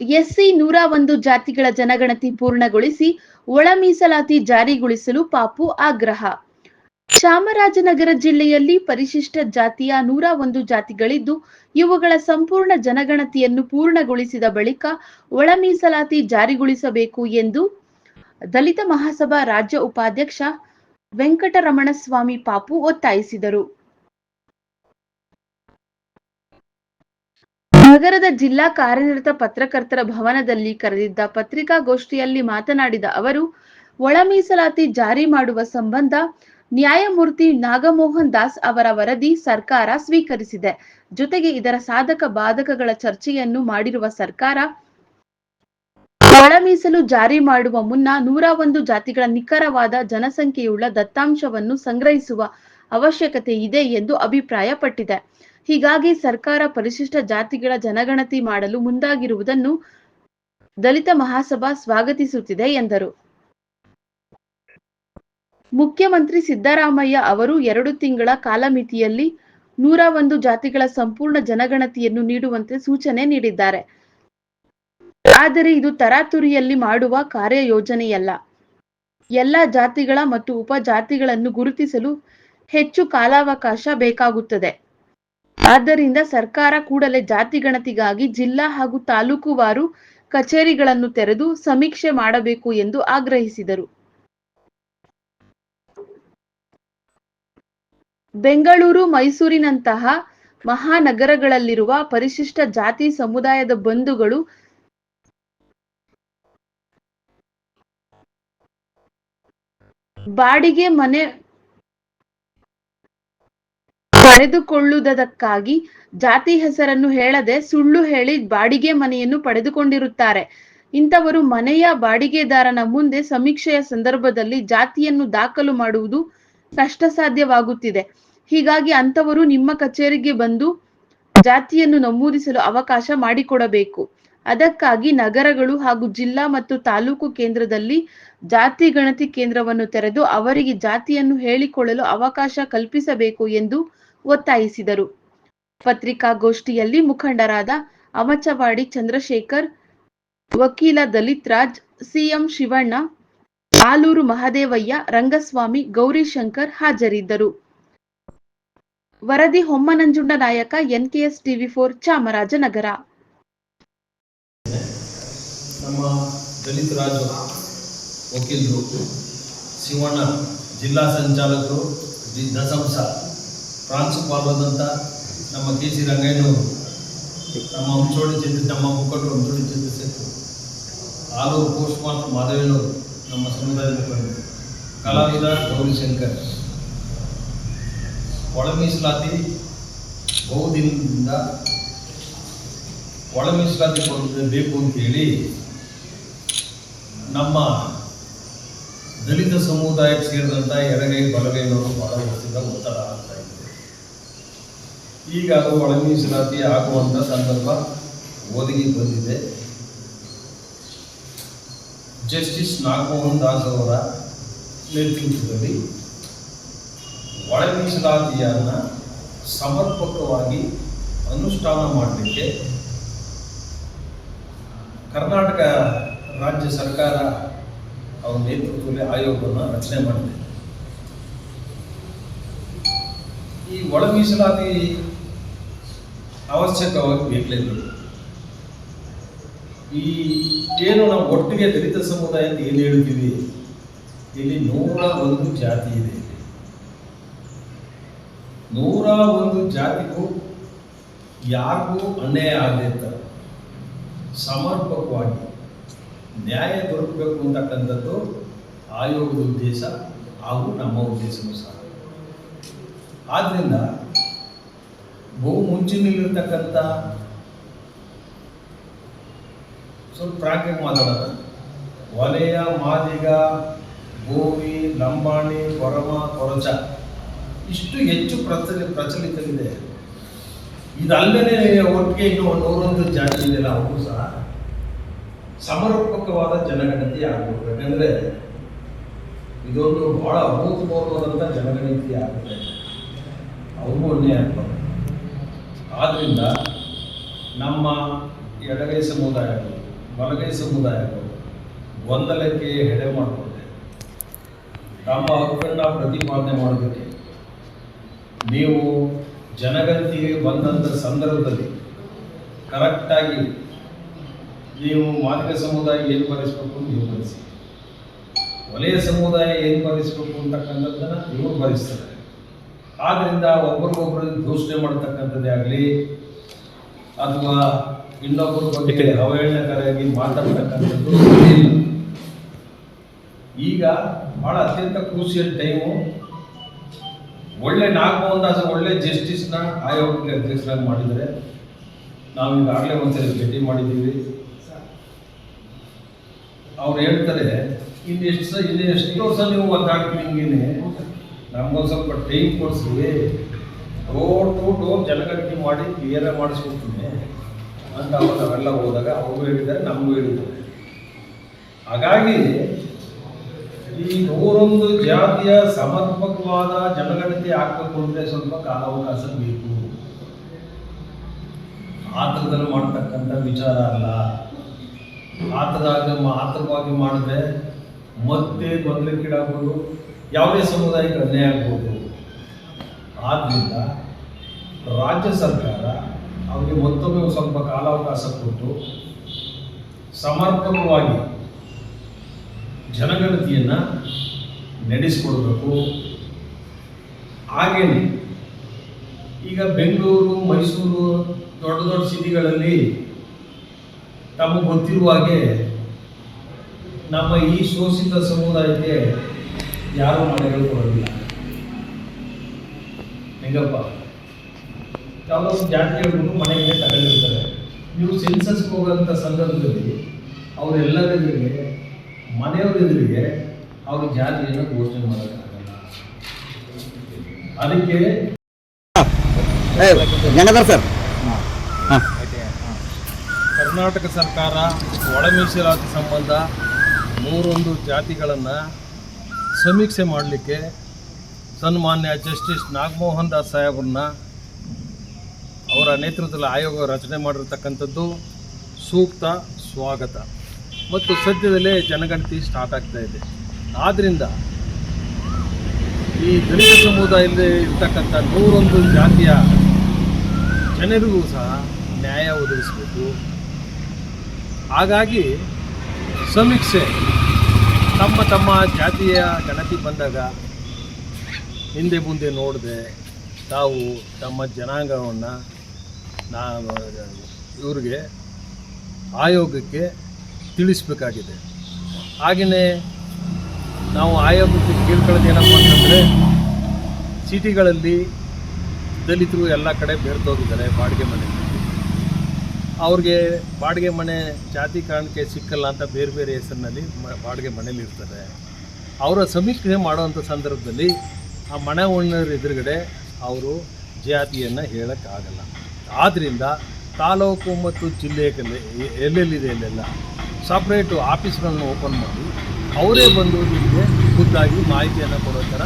SC ನೂರ ಒಂದು ಜಾತಿಗಳ ಜನಗಣತಿ ಪೂರ್ಣಗೊಳಿಸಿ ಒಳ ಮೀಸಲಾತಿ ಜಾರಿಗೊಳಿಸಲು ಪಾಪು ಆಗ್ರಹ. ಚಾಮರಾಜನಗರ ಜಿಲ್ಲೆಯಲ್ಲಿ ಪರಿಶಿಷ್ಟ ಜಾತಿಯ ನೂರ ಒಂದು ಜಾತಿಗಳಿದ್ದು, ಇವುಗಳ ಸಂಪೂರ್ಣ ಜನಗಣತಿಯನ್ನು ಪೂರ್ಣಗೊಳಿಸಿದ ಬಳಿಕ ಒಳ ಮೀಸಲಾತಿ ಜಾರಿಗೊಳಿಸಬೇಕು ಎಂದು ದಲಿತ ಮಹಾಸಭಾ ರಾಜ್ಯ ಉಪಾಧ್ಯಕ್ಷ ವೆಂಕಟರಮಣಸ್ವಾಮಿ ಪಾಪು ಒತ್ತಾಯಿಸಿದರು. ನಗರದ ಜಿಲ್ಲಾ ಕಾರ್ಯನಿರತ ಪತ್ರಕರ್ತರ ಭವನದಲ್ಲಿ ಕರೆದಿದ್ದ ಪತ್ರಿಕಾಗೋಷ್ಠಿಯಲ್ಲಿ ಮಾತನಾಡಿದ ಅವರು, ಒಳ ಮೀಸಲಾತಿ ಜಾರಿ ಮಾಡುವ ಸಂಬಂಧ ನ್ಯಾಯಮೂರ್ತಿ ನಾಗಮೋಹನ್ ದಾಸ್ ಅವರ ವರದಿ ಸರ್ಕಾರ ಸ್ವೀಕರಿಸಿದೆ. ಜೊತೆಗೆ ಇದರ ಸಾಧಕ ಬಾಧಕಗಳ ಚರ್ಚೆಯನ್ನು ಮಾಡಿರುವ ಸರ್ಕಾರ, ಒಳ ಮೀಸಲು ಜಾರಿ ಮಾಡುವ ಮುನ್ನ ನೂರ ಒಂದು ಜಾತಿಗಳ ನಿಖರವಾದ ಜನಸಂಖ್ಯೆಯುಳ್ಳ ದತ್ತಾಂಶವನ್ನು ಸಂಗ್ರಹಿಸುವ ಅವಶ್ಯಕತೆ ಇದೆ ಎಂದು ಅಭಿಪ್ರಾಯಪಟ್ಟಿದೆ. ಹೀಗಾಗಿ ಸರ್ಕಾರ ಪರಿಶಿಷ್ಟ ಜಾತಿಗಳ ಜನಗಣತಿ ಮಾಡಲು ಮುಂದಾಗಿರುವುದನ್ನು ದಲಿತ ಮಹಾಸಭಾ ಸ್ವಾಗತಿಸುತ್ತಿದೆ ಎಂದರು. ಮುಖ್ಯಮಂತ್ರಿ ಸಿದ್ದರಾಮಯ್ಯ ಅವರು ಎರಡು ತಿಂಗಳ ಕಾಲಮಿತಿಯಲ್ಲಿ ನೂರ ಒಂದು ಜಾತಿಗಳ ಸಂಪೂರ್ಣ ಜನಗಣತಿಯನ್ನು ನೀಡುವಂತೆ ಸೂಚನೆ ನೀಡಿದ್ದಾರೆ. ಆದರೆ ಇದು ತರಾತುರಿಯಲ್ಲಿ ಮಾಡುವ ಕಾರ್ಯಯೋಜನೆಯಲ್ಲ. ಎಲ್ಲ ಜಾತಿಗಳ ಮತ್ತು ಉಪಜಾತಿಗಳನ್ನು ಗುರುತಿಸಲು ಹೆಚ್ಚು ಕಾಲಾವಕಾಶ ಬೇಕಾಗುತ್ತದೆ. ಆದ್ದರಿಂದ ಸರ್ಕಾರ ಕೂಡಲೇ ಜಾತಿ ಗಣತಿಗಾಗಿ ಜಿಲ್ಲಾ ಹಾಗೂ ತಾಲೂಕುವಾರು ಕಚೇರಿಗಳನ್ನು ತೆರೆದು ಸಮೀಕ್ಷೆ ಮಾಡಬೇಕು ಎಂದು ಆಗ್ರಹಿಸಿದರು. ಬೆಂಗಳೂರು, ಮೈಸೂರಿನಂತಹ ಮಹಾನಗರಗಳಲ್ಲಿರುವ ಪರಿಶಿಷ್ಟ ಜಾತಿ ಸಮುದಾಯದ ಬಂಧುಗಳು ಬಾಡಿಗೆ ಮನೆ ಪಡೆದುಕೊಳ್ಳುವುದಕ್ಕಾಗಿ ಜಾತಿ ಹೆಸರನ್ನು ಹೇಳದೆ ಸುಳ್ಳು ಹೇಳಿ ಬಾಡಿಗೆ ಮನೆಯನ್ನು ಪಡೆದುಕೊಂಡಿರುತ್ತಾರೆ. ಇಂಥವರು ಮನೆಯ ಬಾಡಿಗೆದಾರನ ಮುಂದೆ ಸಮೀಕ್ಷೆಯ ಸಂದರ್ಭದಲ್ಲಿ ಜಾತಿಯನ್ನು ದಾಖಲು ಮಾಡುವುದು ಕಷ್ಟ ಸಾಧ್ಯವಾಗುತ್ತಿದೆ ಹೀಗಾಗಿ ಅಂಥವರು ನಿಮ್ಮ ಕಚೇರಿಗೆ ಬಂದು ಜಾತಿಯನ್ನು ನಮೂದಿಸಲು ಅವಕಾಶ ಮಾಡಿಕೊಡಬೇಕು. ಅದಕ್ಕಾಗಿ ನಗರಗಳು ಹಾಗೂ ಜಿಲ್ಲಾ ಮತ್ತು ತಾಲೂಕು ಕೇಂದ್ರದಲ್ಲಿ ಜಾತಿ ಗಣತಿ ಕೇಂದ್ರವನ್ನು ತೆರೆದು ಅವರಿಗೆ ಜಾತಿಯನ್ನು ಹೇಳಿಕೊಳ್ಳಲು ಅವಕಾಶ ಕಲ್ಪಿಸಬೇಕು ಎಂದು ಒತ್ತಾಯಿಸಿದರು. ಪತ್ರಿಕಾಗೋಷ್ಠಿಯಲ್ಲಿ ಮುಖಂಡರಾದ ಅಮಚವಾಡಿ ಚಂದ್ರಶೇಖರ್, ವಕೀಲ ದಲಿತ್ ರಾಜ್, ಸಿಎಂ ಶಿವಣ್ಣ, ಆಲೂರು ಮಹದೇವಯ್ಯ, ರಂಗಸ್ವಾಮಿ ಗೌರಿಶಂಕರ್ ಹಾಜರಿದ್ದರು. ವರದಿ ಹೊಮ್ಮನಂಜುಂಡ ನಾಯಕ, ಎನ್ಕೆಎಸ್ ಟಿವಿ ಫೋರ್, ಚಾಮರಾಜನಗರ. ನಮ್ಮ ದಲಿತ ರಾಜು ವಕೀಲರು, ಶಿವಣ್ಣ, ಜಿಲ್ಲಾ ಸಂಚಾಲಕರು ದಸಂಸ ಪ್ರಾಂಶುಪಾಲರಾದಂಥ ನಮ್ಮ ಕೆ ಸಿ ರಂಗಯ್ಯನವರು ನಮ್ಮ ಹಂಸೋಳಿ ಚಿತ್ರ ನಮ್ಮ ಮುಖಂಡರು ಹಂಸೋಳಿ ಚಂದ್ರಶೇಖರ್ ಆಲೂರು ಪೋಸ್ಟ್ ಮಾಸ್ಟರ್ ಮಾಧವೇನವರು ನಮ್ಮ ಸಮುದಾಯದ ಮುಖಂಡರು ಕಲಾವಿದ ಗೌರಿಶಂಕರ್ ಒಳ ಮೀಸಲಾತಿ ಬಹುದಿನದಿಂದ ಒಳ ಮೀಸಲಾತಿ ಕೊಡ- ಬೇಕು ಅಂತ ಹೇಳಿ ನಮ್ಮ ದಲಿತ ಸಮುದಾಯಕ್ಕೆ ಸೇರಿದಂಥ ಎಡಗೈ ಬಲಗೈನವರು ಬಹಳ ವರ್ಷದಿಂದ ಒತ್ತಡ ಆಗ್ತಾ ಈಗ ಅದು ಒಳ ಮೀಸಲಾತಿ ಆಗುವಂಥ ಸಂದರ್ಭ ಒದಗಿ ಬಂದಿದೆ. ಜಸ್ಟಿಸ್ ನಾಗಮೋಹನ್ ದಾಸ್ ಅವರ ನೇತೃತ್ವದಲ್ಲಿ ಒಳ ಮೀಸಲಾತಿಯನ್ನು ಸಮರ್ಪಕವಾಗಿ ಅನುಷ್ಠಾನ ಮಾಡಲಿಕ್ಕೆ ಕರ್ನಾಟಕ ರಾಜ್ಯ ಸರ್ಕಾರ ಅವರ ನೇತೃತ್ವದಲ್ಲಿ ಆಯೋಗವನ್ನು ರಚನೆ ಮಾಡಿದೆ. ಈ ಒಳ ಮೀಸಲಾತಿ ಅವಶ್ಯಕವಾಗಿ ಬೇಕಲೇಬೇಕು ಈ ಏನು ನಾವು ಒಟ್ಟಿಗೆ ದಲಿತ ಸಮುದಾಯ ಅಂತ ಏನು ಹೇಳ್ತೀವಿ? ಇಲ್ಲಿ ನೂರ ಒಂದು ಜಾತಿ ಇದೆ ನೂರ ಒಂದು ಜಾತಿಗೂ ಯಾರಿಗೂ ಅನ್ಯಾಯ ಆಗದೆ ಅಂತ ಸಮರ್ಪಕವಾಗಿ. ನ್ಯಾಯ ದೊರಕಬೇಕು ಅಂತಕ್ಕಂಥದ್ದು ಆಯೋಗದ ಉದ್ದೇಶ ಹಾಗೂ ನಮ್ಮ ಉದ್ದೇಶವೂ ಸಹ. ಆದ್ದರಿಂದ ಬಹು ಮುಂಚಿನಲ್ಲಿರ್ತಕ್ಕಂಥ ಸ್ವಲ್ಪ ಫ್ರಾಂಕಾಗಿ ಮಾತಾಡೋಣ. ವಲಯ, ಮಾದಿಗ ಗೋವಿ ಲಂಬಾಣಿ ಕೊರಮ ಕೊರಚ ಇಷ್ಟು ಹೆಚ್ಚು ಪ್ರಚಲಿ, ಪ್ರಚಲಿತವಿದೆ. ಇದಲ್ಲದೆ ಒಟ್ಟಿಗೆ ಇನ್ನು ನೂರೊಂದು ಜಾತಿ ಇದೆಯಲ್ಲ ಅವರು ಸಹ. ಸಮರ್ಪಕವಾದ ಜನಗಣತಿ ಆಗಬೇಕು. ಯಾಕಂದರೆ ಇದೊಂದು ಬಹಳ ಅಭೂತಪೂರ್ವವಾದಂಥ ಜನಗಣತಿ ಆಗುತ್ತೆ ಅವ್ರಿಗೂ ಒಳ್ಳೆಯ ಆಗ್ಬಾರ್ದು ಆದ್ದರಿಂದ ನಮ್ಮ ಎಡಗೈ ಸಮುದಾಯಗಳು, ಬಲಗೈ ಸಮುದಾಯಗಳು ಗೊಂದಲಕ್ಕೆ ಹೆಡೆ ಮಾಡಿಕೊಂಡೆ ತಮ್ಮ ಹಕ್ಕನ್ನು ಪ್ರತಿಪಾದನೆ ಮಾಡೋದಕ್ಕೆ ನೀವು ಜನಗಣತಿಗೆ ಬಂದಂಥ ಸಂದರ್ಭದಲ್ಲಿ ಕರೆಕ್ಟಾಗಿ ನೀವು ಮಾದಿಗ ಸಮುದಾಯ ಏನು ಭರಿಸ್ಬೇಕು ನೀವು ಭರಿಸಿ ವಲಯ ಸಮುದಾಯ ಏನು ಭರಿಸ್ಬೇಕು ಅಂತಕ್ಕಂಥದ್ದನ್ನು ನೀವು ಭರಿಸ್ತಾರೆ ಆದ್ದರಿಂದ ಒಬ್ರಿಗೊಬ್ರು ದೂಷಣೆ ಮಾಡ್ತಕ್ಕಂಥದ್ದೇ ಆಗಲಿ ಅಥವಾ ಇನ್ನೊಬ್ಬರ ಬಗ್ಗೆ ಅವಹೇಳನಕಾರಿಯಾಗಿ ಮಾತಾಡ್ತಕ್ಕಂಥದ್ದು ಇಲ್ಲ. ಈಗ ಬಹಳ ಅತ್ಯಂತ ಕ್ರೂಸಿಯಲ್ ಟೈಮು ಒಳ್ಳೆ ನಾಗಮೋಹನ್ ದಾಸ್ ಒಳ್ಳೆ ಜಸ್ಟಿಸ್ನ ಆಯೋಗಕ್ಕೆ ಅಧ್ಯಕ್ಷರಾಗಿ ಮಾಡಿದರೆ ನಾವು ಈಗಾಗಲೇ ಒಂದ್ಸರಿ ಭೇಟಿ ಮಾಡಿದ್ದೀವಿ. ಅವ್ರು ಹೇಳ್ತಾರೆ ಇನ್ನೆಷ್ಟು ಸಹ ಎಷ್ಟೋ ಸಲ ನೀವು ಒಂದಾಗ್ತೀವಿ ಹಿಂಗೇನೆ. ನಮ್ಗೊಂದು ಸ್ವಲ್ಪ ಟೈಮ್ ಕೊಡಿಸ್ರಿ. ರೋಡ್ ಟು ಡೋರ್ ಜನಗಣತಿ ಮಾಡಿ ಕ್ಲಿಯರ್ ಮಾಡಿಸ್ಕೊಡ್ತೀನಿ. ಅಂತ ಅವರು ನಾವೆಲ್ಲ ಹೋದಾಗ ಅವರು ಹೇಳಿದ್ದಾರೆ, ನಮಗೂ ಹೇಳಿದ್ದಾರೆ. ಹಾಗಾಗಿ ಈ ನೂರೊಂದು ಜಾತಿಯ ಸಮರ್ಪಕವಾದ ಜನಗಣತಿ ಹಾಕಬೇಕು ಅಂದರೆ ಸ್ವಲ್ಪ ಕಾಲಾವಕಾಶ ಬೇಕು. ಆತರದಲ್ಲಿ ಮಾಡ್ತಕ್ಕಂಥ ವಿಚಾರ ಅಲ್ಲ. ಆತದಾಗ ಆತರವಾಗಿ ಮಾಡಿದ್ರೆ ಮತ್ತೆ ಗೊಂದಲಕ್ಕೀಡಾಗ್ಬೋದು ಯಾವುದೇ ಸಮುದಾಯಕ್ಕೆ ಅನ್ಯಾಯ ಆಗ್ಬೋದು. ಆದ್ದರಿಂದ ರಾಜ್ಯ ಸರ್ಕಾರ ಅವರಿಗೆ ಮತ್ತೊಮ್ಮೆ ಸ್ವಲ್ಪ ಕಾಲಾವಕಾಶ ಕೊಟ್ಟು ಸಮರ್ಪಕವಾಗಿ ಜನಗಣತಿಯನ್ನು ನಡೆಸಿಕೊಡ್ಬೇಕು. ಹಾಗೇನೆ ಈಗ ಬೆಂಗಳೂರು, ಮೈಸೂರು ದೊಡ್ಡ ದೊಡ್ಡ ಸಿಟಿಗಳಲ್ಲಿ ತಮಗೆ ಗೊತ್ತಿರುವ ಹಾಗೆ ನಮ್ಮ ಈ ಶೋಷಿತ ಸಮುದಾಯಕ್ಕೆ ಯಾರೂ ಮನೆಗಳು ಕೊಡೋದಿಲ್ಲ. ಹೆಂಗಪ್ಪ? ಯಾವುದೋ ಒಂದು ಜಾತಿ ಹೇಳ್ಬಿಟ್ಟು ಮನೆಗೆ ತಗೊಂಡಿರ್ತಾರೆ ನೀವು ಸೆನ್ಸಸ್ ಹೋಗೋಂಥ ಸಂದರ್ಭದಲ್ಲಿ ಅವರೆಲ್ಲರಿಗೆ ಮನೆಯವರೆದುರಿಗೆ ಅವ್ರ ಜಾತಿಯನ್ನು ಘೋಷಣೆ ಮಾಡೋಕ್ಕಾಗಲ್ಲ. ಅದಕ್ಕೆ ಗಂಗಾಧರ್ ಸರ್. ಕರ್ನಾಟಕ ಸರ್ಕಾರ ಒಳ ಮೀಸಲಾತಿ ಸಂಬಂಧ ಮೂರೊಂದು ಜಾತಿಗಳನ್ನು ಸಮೀಕ್ಷೆ ಮಾಡಲಿಕ್ಕೆ ಸನ್ಮಾನ್ಯ ಜಸ್ಟಿಸ್ ನಾಗಮೋಹನ್ ದಾಸ್ ಸಾಹೇಬ್ರನ್ನ ಅವರ ನೇತೃತ್ವದಲ್ಲಿ ಆಯೋಗ ರಚನೆ ಮಾಡಿರ್ತಕ್ಕಂಥದ್ದು ಸೂಕ್ತ ಸ್ವಾಗತ. ಮತ್ತು ಸದ್ಯದಲ್ಲೇ ಜನಗಣತಿ ಸ್ಟಾರ್ಟ್ ಆಗ್ತಾ ಇದೆ. ಆದ್ದರಿಂದ ಈ ದಲಿತ ಸಮುದಾಯದಲ್ಲಿ ಇರ್ತಕ್ಕಂಥ ನೂರೊಂದು ಜಾತಿಯ ಜನರಿಗೂ ಸಹ ನ್ಯಾಯ ಒದಗಿಸಬೇಕು. ಹಾಗಾಗಿ ಸಮೀಕ್ಷೆ ತಮ್ಮ ತಮ್ಮ ಜಾತಿಯ ಗಣತಿ ಬಂದಾಗ ಹಿಂದೆ ಮುಂದೆ ನೋಡದೆ ತಾವು ತಮ್ಮ ಜನಾಂಗವನ್ನು ನಾ ಇವ್ರಿಗೆ ಆಯೋಗಕ್ಕೆ ತಿಳಿಸ್ಬೇಕಾಗಿದೆ. ಹಾಗೆಯೇ ನಾವು ಆಯೋಗಕ್ಕೆ ಕೇಳ್ಕೊಳ್ಳೋದು ಏನಪ್ಪ ಅಂತಂದರೆ ಸಿಟಿಗಳಲ್ಲಿ ದಲಿತರು ಎಲ್ಲ ಕಡೆ ಬೇರೆದೋಗಿದ್ದಾರೆ, ಬಾಡಿಗೆ ಮನೆಯಲ್ಲಿ. ಅವ್ರಿಗೆ ಬಾಡಿಗೆ ಮನೆ ಜಾತಿ ಕಾರಣಕ್ಕೆ ಸಿಕ್ಕಲ್ಲ ಅಂತ ಬೇರೆ ಬೇರೆ ಹೆಸರಿನಲ್ಲಿ ಬಾಡಿಗೆ ಮನೇಲಿ ಇರ್ತಾರೆ ಅವರ ಸಮೀಕ್ಷೆ ಮಾಡುವಂಥ ಸಂದರ್ಭದಲ್ಲಿ ಆ ಮನೆ ಓನರ್ ಎದುರುಗಡೆ ಅವರು ಜಾತಿಯನ್ನು ಹೇಳೋಕ್ಕಾಗಲ್ಲ. ಆದ್ದರಿಂದ ತಾಲೂಕು ಮತ್ತು ಜಿಲ್ಲೆಯಲ್ಲಿ ಎಲ್ಲೆಲ್ಲಿದೆ ಎಲ್ಲೆಲ್ಲ ಸಪ್ರೇಟು ಆಫೀಸ್ಗಳನ್ನು ಓಪನ್ ಮಾಡಿ ಅವರೇ ಬಂದು ನಿಮಗೆ ಖುದ್ದಾಗಿ ಮಾಹಿತಿಯನ್ನು ಕೊಡೋ ಥರ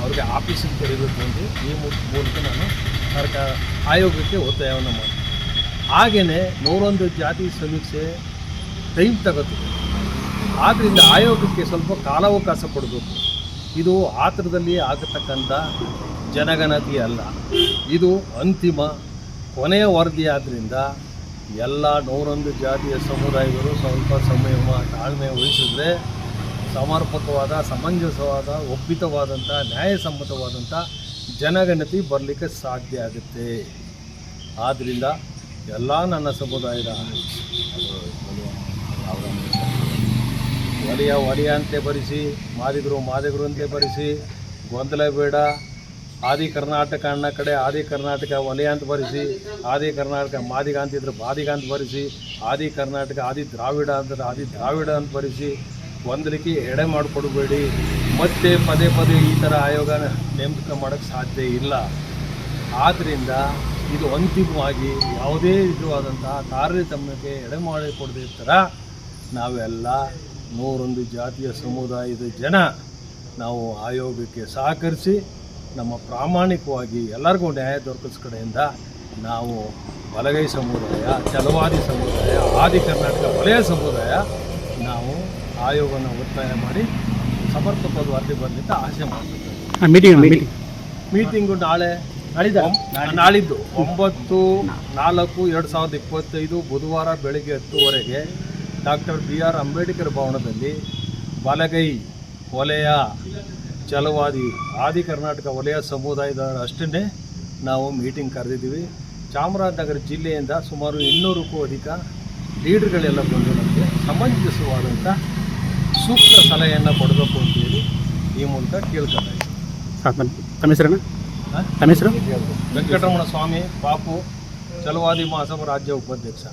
ಅವ್ರಿಗೆ ಆಫೀಸಿಗೆ ತೆರಬೇಕು ಅಂತ ಈ ಮೂಲಕ ನಾನು ಸರ್ಕಾರ ಆಯೋಗಕ್ಕೆ ಒತ್ತಾಯವನ್ನು ಮಾಡ್ತೀನಿ. ಹಾಗೆಯೇ ನೂರೊಂದು ಜಾತಿ ಸಮೀಕ್ಷೆ ಟೈಮ್ ತಗೋತದೆ ಆದ್ದರಿಂದ ಆಯೋಗಕ್ಕೆ ಸ್ವಲ್ಪ ಕಾಲಾವಕಾಶ ಕೊಡಬೇಕು. ಇದು ಆತರದಲ್ಲಿ ಆಗತಕ್ಕಂಥ ಜನಗಣತಿ ಅಲ್ಲ. ಇದು ಅಂತಿಮ ಕೊನೆಯ ವರದಿ ಆದ್ದರಿಂದ ಎಲ್ಲ ನೂರೊಂದು ಜಾತಿಯ ಸಮುದಾಯಗಳು ಸ್ವಲ್ಪ ಸಮಯ ತಾಳ್ಮೆ ವಹಿಸಿದ್ರೆ ಸಮರ್ಪಕವಾದ, ಸಮಂಜಸವಾದ ಒಪ್ಪಿತವಾದಂಥ ನ್ಯಾಯಸಮ್ಮತವಾದಂಥ ಜನಗಣತಿ ಬರಲಿಕ್ಕೆ ಸಾಧ್ಯ ಆಗುತ್ತೆ. ಆದ್ದರಿಂದ ಎಲ್ಲ ನನ್ನ ಸಮುದಾಯದ ಒಲೆಯ ಒಲೆಯ ಅಂತೆ ಬರೆಸಿ, ಮಾದಿಗರು ಮಾದಿಗರು ಅಂತೆ ಬರೆಸಿ, ಗೊಂದಲ ಬೇಡ. ಆದಿ ಕರ್ನಾಟಕ ಅನ್ನ ಕಡೆ ಆದಿ ಕರ್ನಾಟಕ ವಲಯ ಅಂತ ಬರೆಸಿ, ಆದಿ ಕರ್ನಾಟಕ ಮಾದಿಗ ಅಂತಿದ್ರೆ ಬಾದಿಗ ಅಂತ ಬರೆಸಿ, ಆದಿ ಕರ್ನಾಟಕ ಆದಿ ದ್ರಾವಿಡ ಅಂದ್ರೆ ಆದಿ ದ್ರಾವಿಡ ಅಂತ ಬರೆಸಿ, ಗೊಂದಲಕ್ಕೆ ಎಡೆ ಮಾಡಿಕೊಡಬೇಡಿ. ಮತ್ತೆ ಪದೇ ಪದೇ ಈ ಥರ ಆಯೋಗ ನೇಮಕ ಮಾಡೋಕ್ಕೆ ಸಾಧ್ಯ ಇಲ್ಲ. ಆದ್ದರಿಂದ ಇದು ಅಂತಿಮವಾಗಿ ಯಾವುದೇ ವಿಧವಾದಂತಹ ತಾರತಮ್ಯಕ್ಕೆ ಎಡೆಮಾಡಿ ಕೊಡದೇ ಥರ ನಾವೆಲ್ಲ ನೂರೊಂದು ಜಾತಿಯ ಸಮುದಾಯದ ಜನ. ನಾವು ಆಯೋಗಕ್ಕೆ ಸಹಕರಿಸಿ ನಮ್ಮ ಪ್ರಾಮಾಣಿಕವಾಗಿ ಎಲ್ಲರಿಗೂ ನ್ಯಾಯ ದೊರಕಿಸ್ ಕಡೆಯಿಂದ ನಾವು ಬಲಗೈ ಸಮುದಾಯ ಚಲವಾದಿ ಸಮುದಾಯ ಆದಿ ಕರ್ನಾಟಕ ವಲಯ ಸಮುದಾಯ ನಾವು ಆಯೋಗವನ್ನು ಒತ್ತಾಯ ಮಾಡಿ ಸಮರ್ಪಕವಾದ ವರದಿ ಆಸೆ ಮಾಡ್ತೀವಿ. ಮೀಟಿಂಗ್ ಮೀಟಿಂಗ್ ನಾಳೆ. ನಾಳಿದ್ದು? ಒಂಬತ್ತು ನಾಲ್ಕು ಎರಡು ಸಾವಿರದ ಇಪ್ಪತ್ತೈದು ಬುಧವಾರ ಬೆಳಗ್ಗೆ ಹತ್ತುವರೆಗೆ ಡಾಕ್ಟರ್ ಬಿ ಆರ್ ಅಂಬೇಡ್ಕರ್ ಭವನದಲ್ಲಿ ಬಲಗೈ ವಲಯ ಚಲವಾದಿ ಆದಿ ಕರ್ನಾಟಕ ವಲಯ ಸಮುದಾಯದ ಅಷ್ಟನ್ನೇ ನಾವು ಮೀಟಿಂಗ್ ಕರೆದಿದ್ದೀವಿ. ಚಾಮರಾಜನಗರ ಜಿಲ್ಲೆಯಿಂದ ಸುಮಾರು ಇನ್ನೂರಕ್ಕೂ ಅಧಿಕ ಲೀಡರ್ಗಳೆಲ್ಲ ಬಂದು ನಮಗೆ ಸಮಂಜಸವಾದಂಥ ಸೂಕ್ತ ಸಲಹೆಯನ್ನು ಕೊಡಬೇಕು ಅಂತೇಳಿ ಈ ಮೂಲಕ ಕೇಳ್ಕೊಳ್ತಾ ಇದ್ದೀವಿ ತಮ್ಮ ಹೆಸರು? ವೆಂಕಟರಮಣ ಸ್ವಾಮಿ ಪಾಪು ಚಲವಾದಿ ಮಹಾಸಭಾ ರಾಜ್ಯ ಉಪಾಧ್ಯಕ್ಷ.